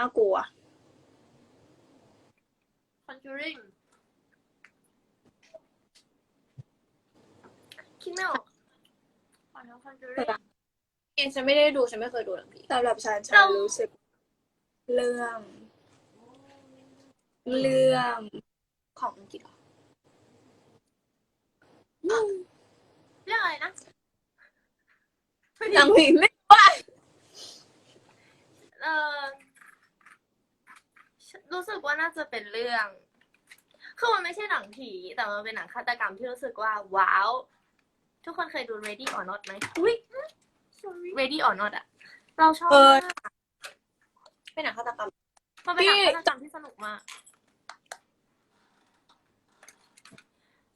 น่ากลัว Conjuring คิดไม่ออกขอโทษ Conjuring เองฉันไม่ได้ดูฉันไม่เคยดูหนังผีสำหรับฉันฉันเรารู้สึก เรื่อง เรื่องของอังกฤษเหรอเรื่องอะไรนะหนังผีไม่ว่าเออ รู้สึกว่าน่าจะเป็นเรื่อง คือมันไม่ใช่หนังผี แต่มันเป็นหนังฆาตกรรมที่รู้สึกว่า ว้าว ทุกคนเคยดู Ready or Not ไหมอุ้ย Ready or Not อะเราชอบเออมากเป็นหนังฆาตกรรมมันเป็นหนังพี่ฆาตกรรมที่สนุกมาก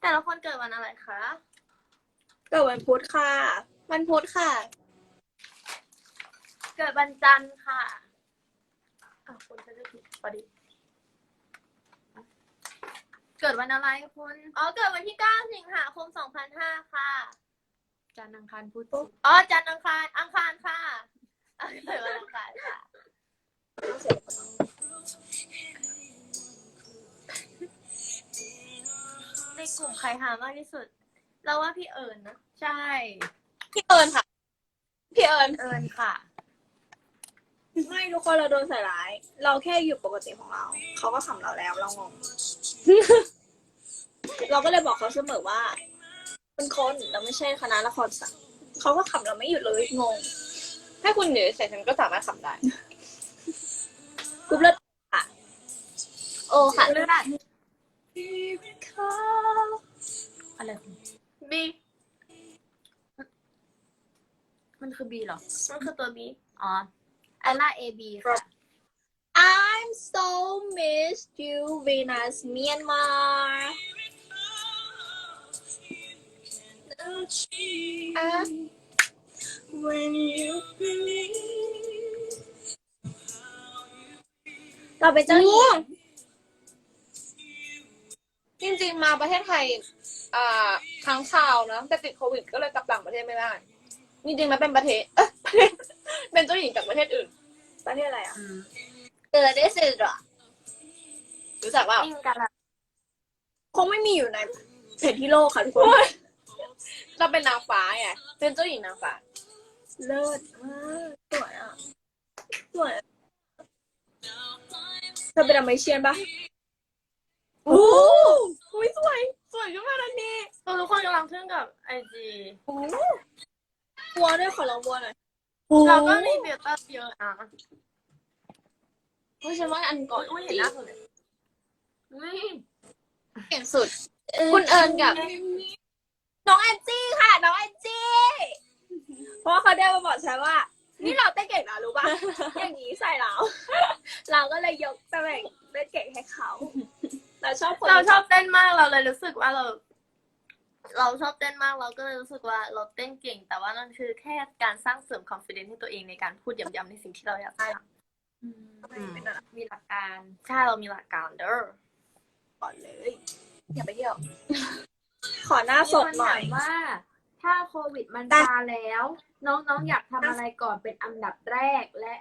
แต่ละคนเกิดวันอะไรคะ เกิดวันพุธค่ะมันพุธค่ะ เกิดวันจันทร์ค่ะอ้าวคุณจะได้ผิดพ อดี เกิดวันอะไรคุณอ๋อ เกิดวันที่เก้าสิงหาคมสองพันห้าค่ะ จันทร์อังคารพุธอ๋อ จันทร์อังคาร อังคารค่ะอะเกิดวันอังคารค่ะ ในกลุ่มใครหามากที่สุด เราว่าพี่เอิญนะ ใช่ พี่เอิญค่ะ พี่เอิญ เอิญค่ะ ไม่ทุกคนเราโดนใส่ร้าย เราแค่อยู่ปกติของเรา เขาก็ขำเราแล้วเรางง เราก็เลยบอกเขาเสมอว่า เป็นคนเราไม่ใช่คณะละครสัตว์เขาก็ขำเราไม่หยุดเลยงงให้คุณเหนือใส่ฉันก็สามารถขำได้กรุ๊ปเลือดค่ะ โอ้ค่ะเลือดอะไรบีมันคือบีเหรอ มันคือตัวบีอ๋อ ไอล่าเอบีค่ะ I'm so miss you Venus Myanmar อะ When you believe เราเป็นเจ้าหญิงจริงๆ มาประเทศไทยอ่าครั้งคราวนะแต่ติดโควิดก็เลยกลับต่างประเทศไม่ได้ จริงๆแล้วเป็นประเทศเอ้ยประเทศเป็นเจ้าหญิงจากประเทศอื่น ประเทศอะไรอะเออได้สิหรอรู้จักว่าอิงกันละคงไม่มีอยู่ในเพจที่โลกค่ะทุกคน เราเป็นนางฟ้าไงเป็นเจ้าหญิงนางฟ้า เลิศมากสวยอะ สวยอะเธอเป็นอเมริเชียนปะโอ้โหสวย สวยขึ้นมาทันทีทุกคนกำลังทึ่งกับไอจี วัวด้วยขอลองวัวหน่อยเราก็มีเบียร์ตัสเยอะอะเพราะฉันว่าอันก่อนอุ้ยเห็นหน้าสุดเลยอุ้ยเก่งสุด คุณเอิญกับ น้องแอนจี้ค่ะ น้องแอนจี้ เพราะว่าเขาได้มาบอกฉันว่า นี่เราเต้นเก่งนะรู้ป่ะ อย่างนี้ใส่เรา เราก็เลยยกตำแหน่งเต้นเก่งให้เขา เราชอบคนเราชอบเต้นมากเราเลยรู้สึกว่าเรา เราชอบเต้นมากเราก็เลยรู้สึกว่าเราเต้นเก่ง แต่ว่านั่นคือแค่การสร้างเสริม confidence ให้ตัวเองในการพูดย้ำๆในสิ่งที่เราอยากทเป็นอะไรำมีหลักการใช่เรามีหลักการเด้อก่อนเลย อย่าไปเที่ยวขอหน้าสดหน่อยว่า ถ้าโควิดมันได้ซาแล้ว น้องๆอยากทำอะไรก่อนเป็นอันดับแรกและ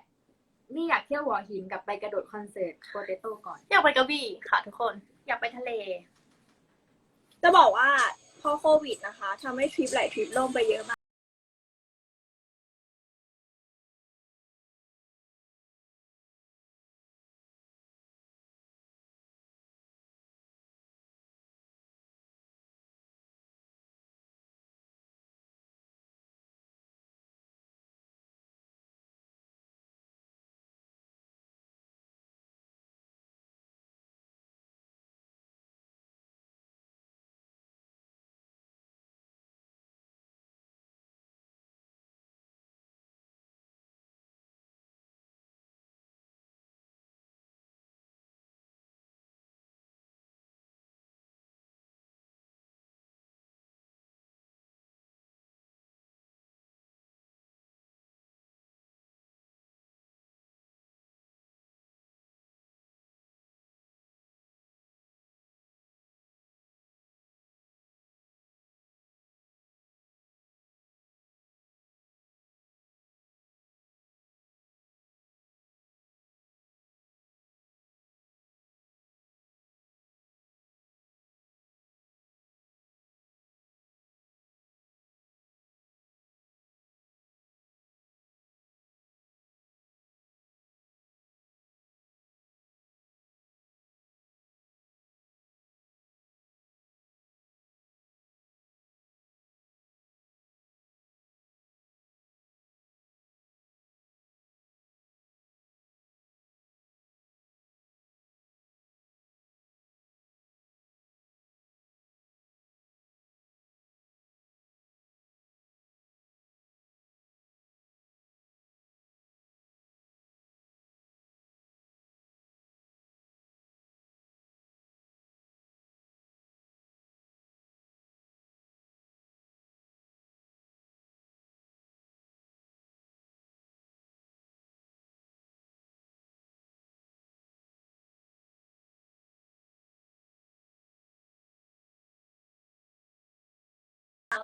นี่อยากเที่ยวหัวหินกับไปกระโดดคอนเสิร์ตโปเตโต้ก่อน อยากไปกระบี่ค่ะทุกคน อยากไปทะเล จะบอกว่า พอโควิดนะคะทำให้ทริปหลายทริปล่มไปเยอะ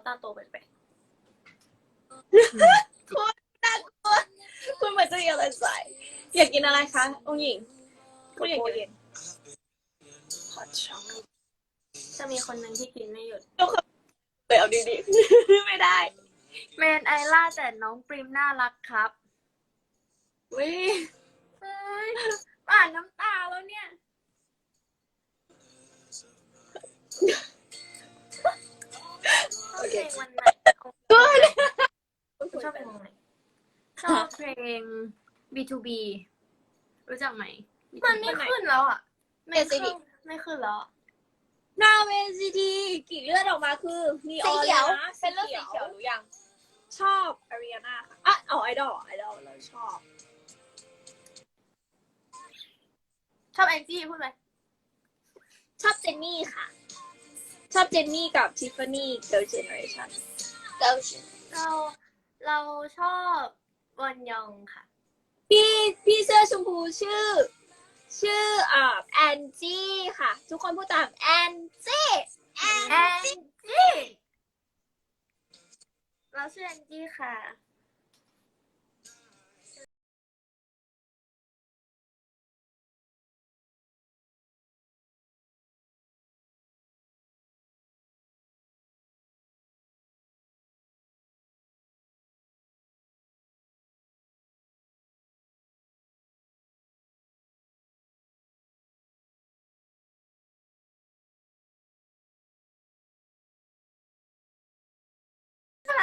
มากาโตไปไปคุณเหมือนจะมีอะไรใส่อยากกินอะไรคะองค์หญิงคุณอยากกินฮอตช็อกจะมีคนหนึ่งที่กินไม่หยุดเลยเอาดีๆไม่ได้เมนไอล่าแต่น้องปริมน่ารักครับวิเฮ้ยอ่านน้ำตาแล้วเนี่ย ชอบเพลงวันไหนชอบเพลงวันไหนชอบเพลง B2B รู้จักไหม มันไม่ขึ้นแล้วอะ ไม่ขึ้น ไม่ขึ้นแล้วอะหน้าเวทีดีกลิ่นเลือดออกมาคือนีอสีอนเขียวนะเป็นเรื่องสีเขียวรู้ยัง ชอบอารีนาค่ะอะเอาไอดอลไอดอลเราชอบ ชอบแองจี้พูดไหมชอบเจนนี่ค่ะ ชอบเจนนี่กับทิฟฟานี่เกิร์ลเจเนอเรชั่นเกิลเราเราชอบวอนยองค่ะ พี่พี่เสื้อชมพูชื่อ ชื่ออ่าแอนจี้ค่ะ ทุกคนพูดตามแอนจี้แอนแองจี้เราชื่อแองจี้ค่ะ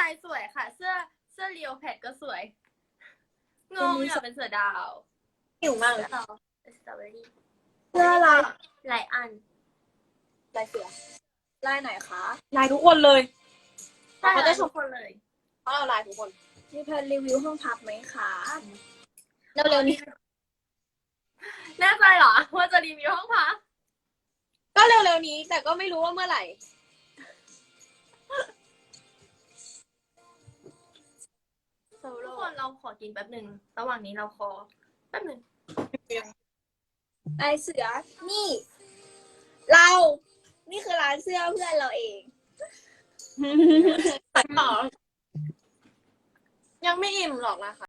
ายสวยค่ะ เสื้อเสื้อเรียวแพดก็สวย งงอยากเป็นเสือดาวหิวมากเลยเราเป็นสตรอเบอรี่เสื้อลายหลายอันลายเสือลายไหนคะลายทุกคนเลยใช่เขาจะชทุมกคนเลยเขาเอาลายทุกคนมีแพลนรีวิวห้องพักไหมคะเร็วๆนี้แน่ใจเหรอว่าจะรีวิวห้องพักก็เร็วๆนี้ แต่ก็ไม่รู้ว่าเมื่อไหร่ ขอกินแป๊บหนึ่งระหว่างนี้เราขอแป๊บหนึ่งลายเสือ นี่ เรา นี่คือร้านเสื้อเพื่อนเราเองตัดต่อ ยังไม่อิ่มหรอกนะคะ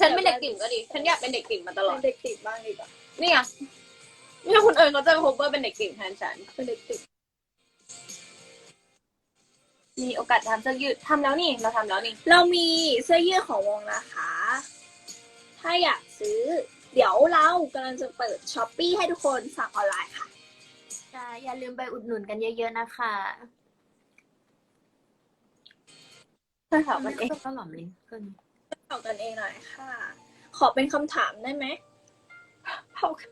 ฉันเป็นเด็กติ่มก็ดี ฉันอยากเป็นเด็กติ่มมาตลอดเป็นเด็กติดบ้างดีกว่านี่ไงนี่คุณเอิญเขาจะพบว่าเป็นเด็กติ่มแทนฉัน เป็นเด็กติดมีโอกาสทำเสื้อยืดทำแล้วนี่เราทำแล้วนี่ เรามีเสื้อยืดของวงนะคะ ถ้าอยากซื้อ เดี๋ยวเรากำลังจะเปิดช้อปปี้ให้ทุกคนสั่งออนไลน์ค่ะใช่อย่าลืมไปอุดหนุนกันเยอะๆนะคะเพื่อนถามมันเอง ก็หล่อมลิงขึ้นเผา กันเองหน่อยค่ะ ขอเป็นคำถามได้ไหมเผากัน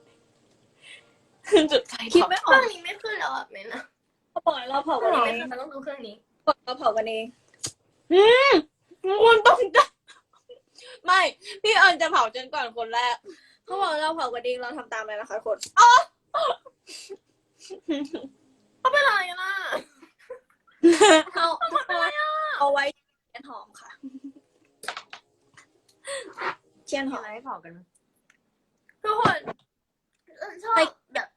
จุดไฟคิดเผาไม่อเครื่ออกงนี้ไม่ขึ้นแล้วอะเมนอะเขาบอกให้เราเผาเคกัรื่นองเอนี้งไม่ขึ้นเราต้องดูเครื่องนี้เราเผากันเองคุณต้องจะไม่ พี่เอิญจะเผาจนก่อนคนแรก เขาบอกเราเผากันเองเราทำตามเลยนะคะทุกคนเขาเป็นอะไรกันล่ะ เอาเอาไว้เทียนหอมค่ะ เทียนหอมอะไรให้เผากันมั้ยทุกคนเอิ้นชอบไปแบบ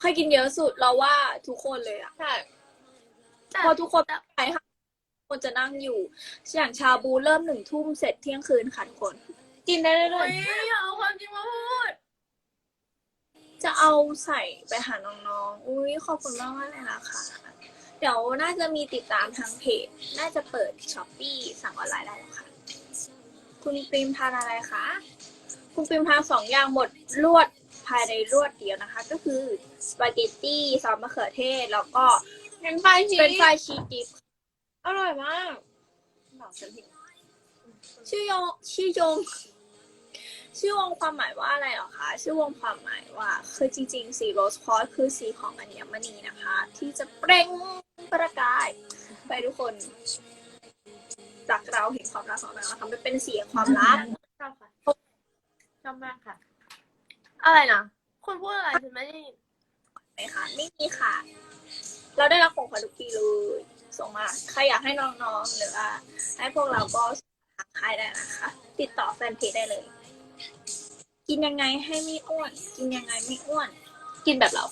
ใครกินเยอะสุดเราว่าทุกคนเลยอะใช่พอทุกคนไปค่ะคนจะนั่งอยู่ อย่างชาบูเริ่มหนึ่งทุ่มเสร็จเที่ยงคืนค่ะทุกคน กินได้เรื่โอ้อยยอย่าเอาความจริงมาพูด จะเอาใส่ไปหาน้องๆ อุ้ยขอบคุณมากมากๆเลยนะคะ เดี๋ยวน่าจะมีติดตามทางเพจ น่าจะเปิดช้อปปี้สั่งออนไลน์ได้แล้วค่ะ คุณปริมทานอะไรคะ คุณปริมทานสองอย่างหมดรวดภายในรวดเดียวนะคะ ก็คือสปาเกตตี้ซอสมะเขือเทศ แล้วก็เป็นไฟชีเป็นสไฟรายชีสดิบอร่อยมากบอกฉันผิดชื่อยงชื่อยง ชื่อวงความหมายว่าอะไรเหรอคะ ชื่อวงความหมายว่า คือจริงๆสีโรสคอร์สคือสีของอัญมณีนะคะ ที่จะเปล่งประกาย ไปทุกคน จากเราเห็นความรักของเราทำให้เป็นสีแห่งความรักชอบค่ะชอบมากค่ะ อะไรนะคุณพูดอะไรฉันไม่ได้ยินไหมคะไม่มีค่ะ เราได้รับของขวัญทุกปีเลยส่งมาใครอยากให้น้องๆหรือว่าให้พวกเราก็ทักทายได้นะคะ ติดต่อแฟนเพจได้เลย กินยังไงให้ไม่อ้วน กินยังไงไม่อ้วน กินแบบเรา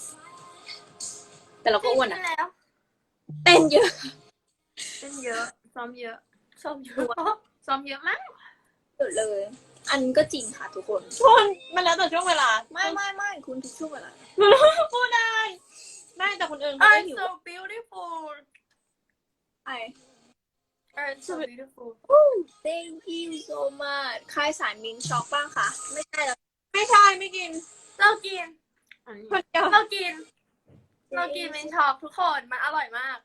แต่เราก็อ้วนนะใช่แล้วเต้นเยอะเต้นเยอะ ซ้อมเยอะ ซ้อมเยอะซ้อมเยอะมากสุดเลย อันนี้ก็จริงค่ะทุกคนทุกคนมันแล้วแต่ช่วงเวลา ไม่ไม่ไม่คุณทุกช่วงเวลาพูดได้ ไม่แต่คนอื่นเขาไม่ I'm หิว so beautiful ไอ I'm so beautiful thank you so much ใครสายมินช็อกบ้างคะไม่ใช่แล้วไม่ใช่ไม่กิน เรากินคนเดียวเรากิน เรากินเมนช็อปทุกคนมันอร่อยมาก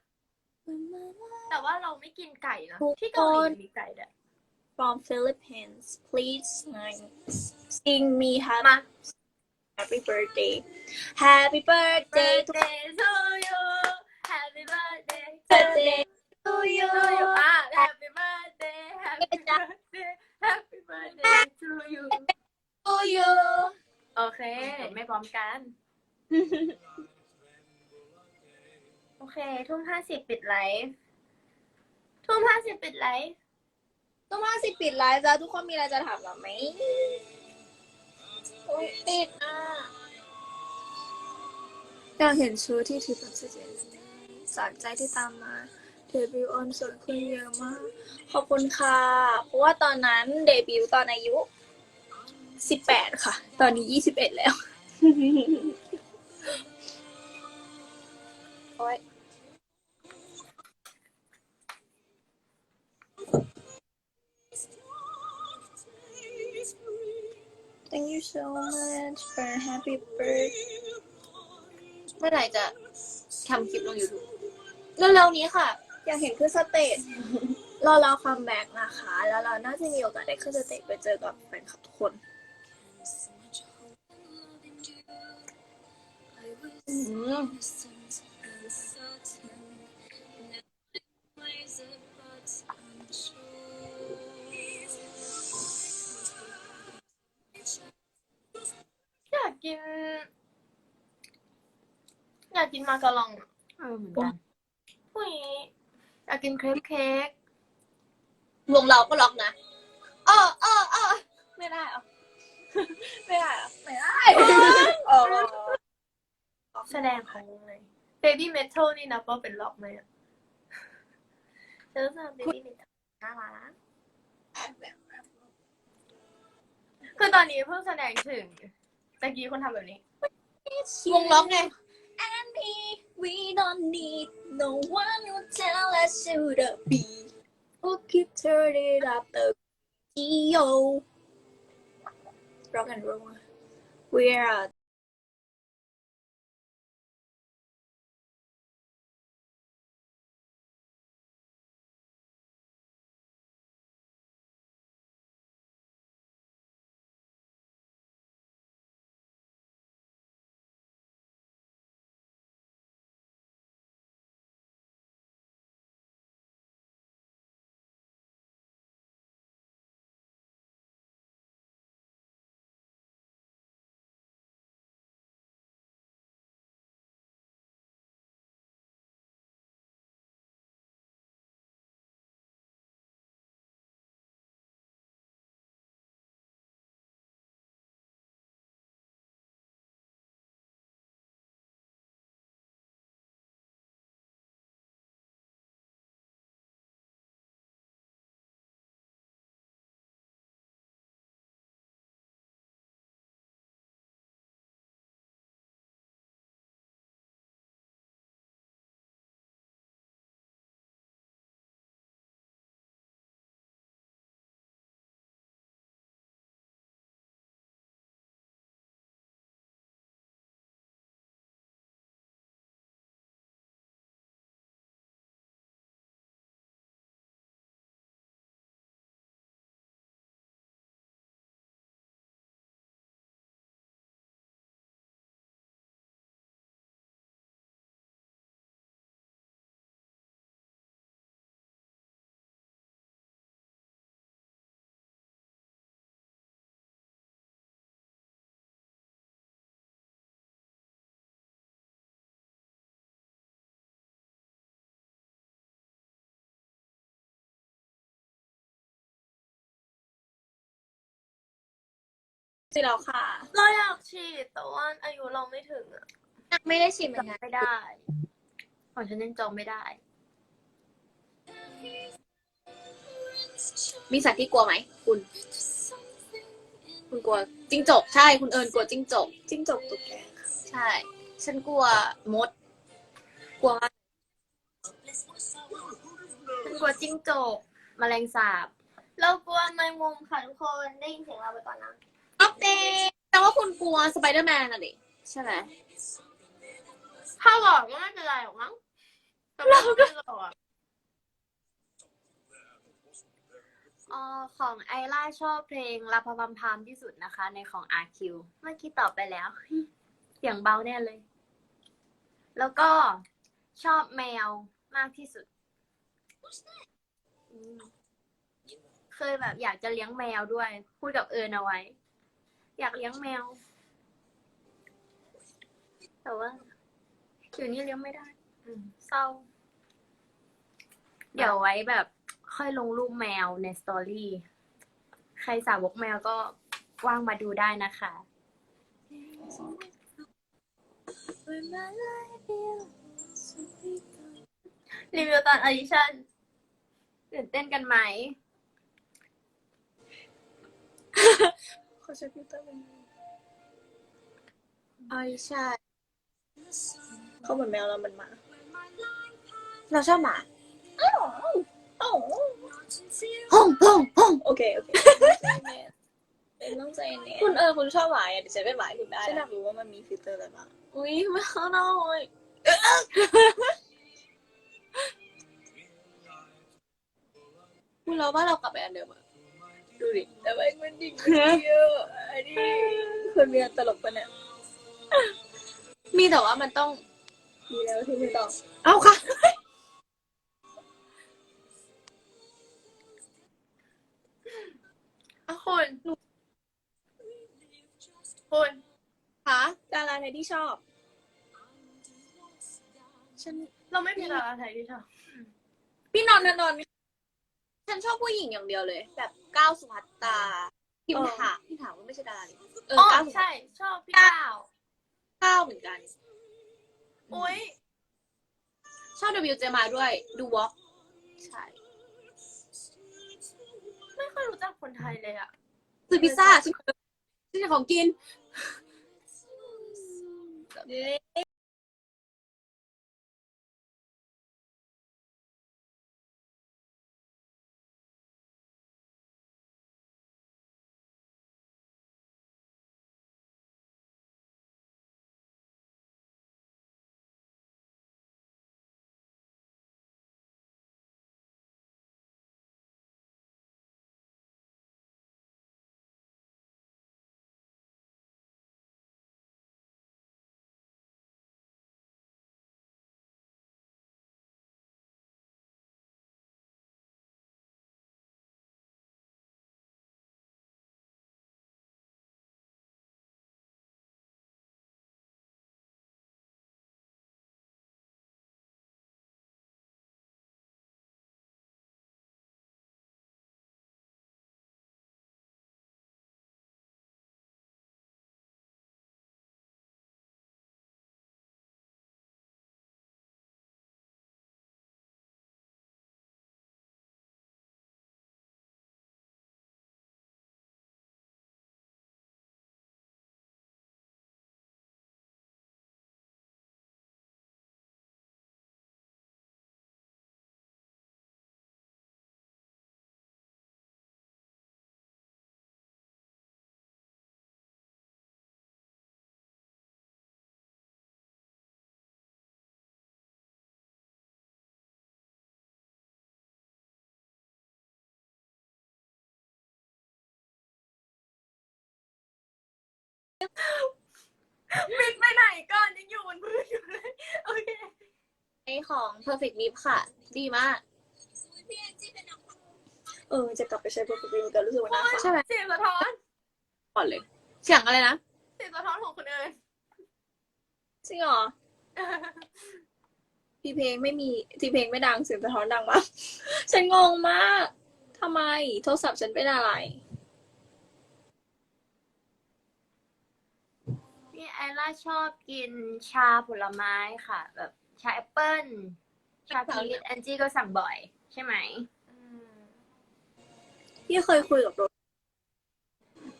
แต่ว่าเราไม่กินไก่นะทุกคนที่เกาหลีมันมีไก่ด้วย from Philippines please sing me happy มา happy birthday happy birthday to birthday to you Happy birthday birthday to you to you อะ Happy birthday Happy birthday Happy birthday to you to you โอเค ไม่พร้อมกัน โอเค ทุ่มห้าสิบปิดไลฟ์ ทุ่มห้าสิบปิดไลฟ์ ต้องมาสิปิดไลฟ์จ้าทุกคนมีอะไรจะถามเราไหมโอ้ยติดอะอยากเห็นชุดที่ทิพย์ปัจเจนสนใจที่ตามมาเดบิวต์ออนสดขึ้นเยอะมาก ขอบคุณค่ะ เพราะว่าตอนนั้นเดบิวต์ตอนอายุสิบแปดค่ะ ตอนนี้ยี่สิบเอ็ดแล้ว โอ้ย Thank you so much for happy birthday เมื่อไหร่จะทำคลิปลงยูทูบเร็วๆนี้ค่ะ อยากเห็นขึ้นสเตจรอรอความแบ็กนะคะ แล้วเราน่าจะมีโอกาสได้ขึ้นสเตจไปเจอกับแฟนคลับทุกคนอืมอยากกิน อยากกินมาการองเออเหมือนกันพรุ่งนี้ อยากกินเครปเค้กวงเราก็ล็อกนะเออเออเออไม่ได้เหรอไม่ได้เหรอไม่ได้เออแสดงของวงเลย Baby Metal นี่นะว่าเป็นล็อกไหมอะเธอรู้สึก Baby Metal น่ารักคือตอนนี้เพิ่งแสดงถึงตะกี้คนทำแบบนี้ วงล็อกไง And me. We don't need no one who tell us who to be. Could turn it up the radio rock and roll. We're สิแล้วค่ะเราอยากฉีดแต่ว่าอายุเราไม่ถึงอะไม่ได้ชิมจองไม่ได้ของฉันยังจองไม่ได้ มีสัตว์ที่กลัวไหมคุณ คุณกลัวจิ้งจกใช่ คุณเอิญกลัวจิ้งจกจิ้งจกตุ๊กแกใช่ ฉันกลัวมด กลัวมากฉันกลัวจิ้งจกแมลงสาบ เรากลัวแมงมุมค่ะทุกคน ได้ยินเสียงเราไปก่อนนะอัป เดตแต่ว่าคุณกลัวสไปเดอร์แมนอะดิใช่ไหมถ้าบอกก็ไม่เป็นไรหรอกมั้งแต่เราไม่หรอกอะเอ่อของไอล่าชอบเพลงลาพาพัมพามที่สุดนะคะ ในของ RQ เมื่อกี้ตอบไปแล้ว เสียงเบาแน่เลย แล้วก็ชอบแมวมากที่สุดอืมเคยแบบอยากจะเลี้ยงแมวด้วย พูดกับเอิญเอาไว้ อยากเลี้ยงแมว แต่ว่าเดี๋ยวนี้เลี้ยงไม่ได้ อืมเศร้า เดี๋ยวไว้แบบ ค่อยลงรูปแมวในสตอรี่ ใครสาวกแมวก็ว่างมาดูได้นะคะ รีวิวตอนออดิชั่นตื่นเต้นกันไหม ใช้ฟิลเตอร์เป็นไอใช่เขาเหมือนแมวแล้วเหมือนหมา เราชอบหมาโอ้ห้องห้องห้องโอเคโอเคเป็นต้องใจเย็นคุณเออคุณชอบหมาอะเดี๋ยวฉันเป็นหมาให้คุณได้ฉันอยานะกรู้ว่ามันมีฟิลเตอร์อะไรบ้างอุ้ยไม่เอาหน่อยคุณเราว่าเรากลับไปอันเดิมอะ ดูดิแต่ว่ามันดีเยอะอันนี้คนเรียนตลกปะเนี่ยมีแต่ว่ามันต้องดีแล้วที่ไม่ต้องเอาค่ะอะคุณคุณคะดาราไทยที่ชอบ ฉันเราไม่มีดาราไทยที่ชอบพี่นอนท์นนท์ ฉันชอบผู้หญิงอย่างเดียวเลย แบบก้าวสุภัตตาพิมเออถาพิมถาก็ไม่ใช่ดาราดิเอออ๋อก้าวสุภัตใช่ ชอบพี่ก้าวก้าวเหมือนกัน อุ้ยชอบ W เจมาด้วยดูวอล์กใช่ไม่ค่อยรู้จักคนไทยเลยอะซื้อพิซซ่าฉันฉันจะของกิน บินไปไหนก่อนยังอยู่บนพื้นอยู่เลยโอเคไอของ perfect lip ค่ะ ดีมาก เออ จะกลับไปใช้โปรไฟล์แต่รู้สึกว่าหน้าใช่ไหมเสียงสะท้อนก่อนเลยเสียงอะไรนะ เสียงสะท้อนของคนอื่นจริงเหรอทีเพลงไม่มีทีเพลงไม่ดังเสียงสะท้อนดังมากฉันงงมากทำไมโทรศัพท์ฉันเป็นอะไร ไอล่าชอบกินชาผลไม้ค่ะ แบบชาแอปเปิ้ลชาพีชแอนจี้ก็สั่งบ่อย ใช่ไหมพี่เคยคุยกับโรส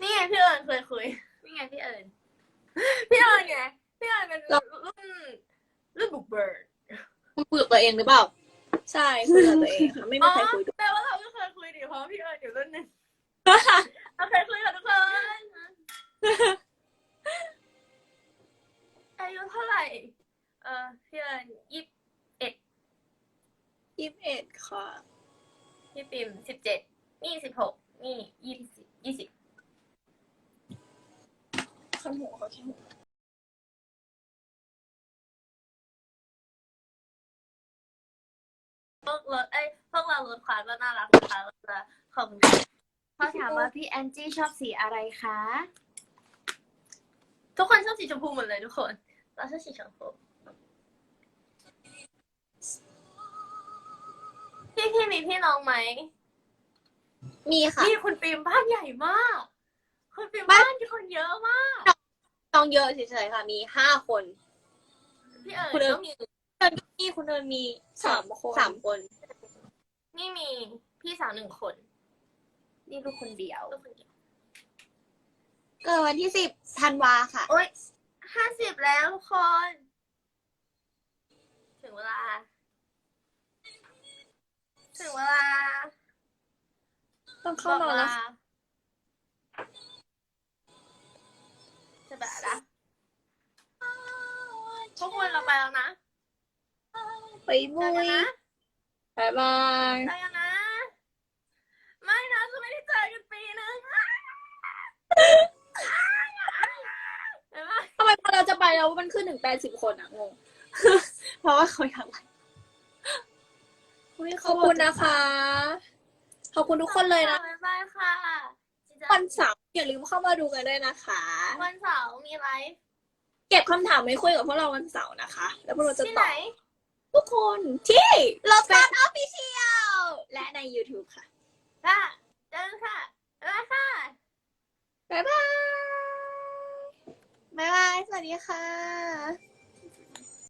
นี่ไงพี่เอิญเคยคุย นี่ไงพี่เอิญพี่เอิญไงพี่เอิญเป็นรุ่นรุ่นบุกเบิร์ดคุณคุยกับตัวเองหรือเปล่า ใช่คุยกับตัวเองค่ะไม่มีใครคุยด้วยแต่ว่าเราก็เคยคุยดิเพราะว่าพี่เอิญอยู่รุ่นหนึงเราเคยคุยกับทุกคน เท่าไหร่เออพี่เอิญยี่สิบยี่สิบเอ็ดค่ะ พี่ปิมสิบเจ็ดนี่สิบหกนี่ยี่สิบยี่สิบข้างหัวเขาแค่หัวพวกรถเอ้ยพวกเรารถขวาก็น่ารักนะคะเราจะขอบคุณค่ะเขาถามว่าพี่แอนจี้ชอบสีอะไรคะ ทุกคนชอบสีชมพูหมดเลยทุกคน เราชอบสีชมพูพี่พี่มีพี่น้องไหมมีค่ะ นี่คุณปิมบ้านใหญ่มาก คุณปิมบ้านที่คนเยอะมาก น้องเยอะเฉยๆค่ะ มีห้าคน พี่เอ๋ยคุณเอิญก็มีพี่คุณเอิญมีสามคน สามคน นี่มีพี่สาวหนึ่งคนนี่ลูกคนเดียวลูกคนเดียว เกิดวันที่สิบธันวาค่ะ โอ๊ย ห้าสิบแล้วทุกคน ถึงเวลา ถึงเวลาต้องเข้านอนแล้วบอกจะแบบละพวกคุณเราไปแล้วนะไปบุเจอกันยนะบายบายเจอกันนะ ไม่นะจะไม่ได้เจอกันปีนึงเห็นไหม ทำไมพอเรา จะไปแล้วมันขึ้นถึงแปดสิบคนอะงง เพราะว่าเขาอยากไปอุ๊ยขอบคุณนะคะ ขอบคุณทุกคนเลยนะบ๊ายบายค่ะวันเสาร์อย่าลืมเข้ามาดูกันด้วยนะคะ วันเสาร์มีไลฟ์เก็บคำถามไว้คุยกับพวกเราวันเสาร์นะคะ แล้วพวกเราจะที่ตไหนอบทุกคนที่โลตัสออฟฟิเชียลและใน YouTube ค่ะค่ะเจอกันค่ะบ๊ายบายค่ะบ๊ายบาย บ๊ายบาย สวัสดีค่ะ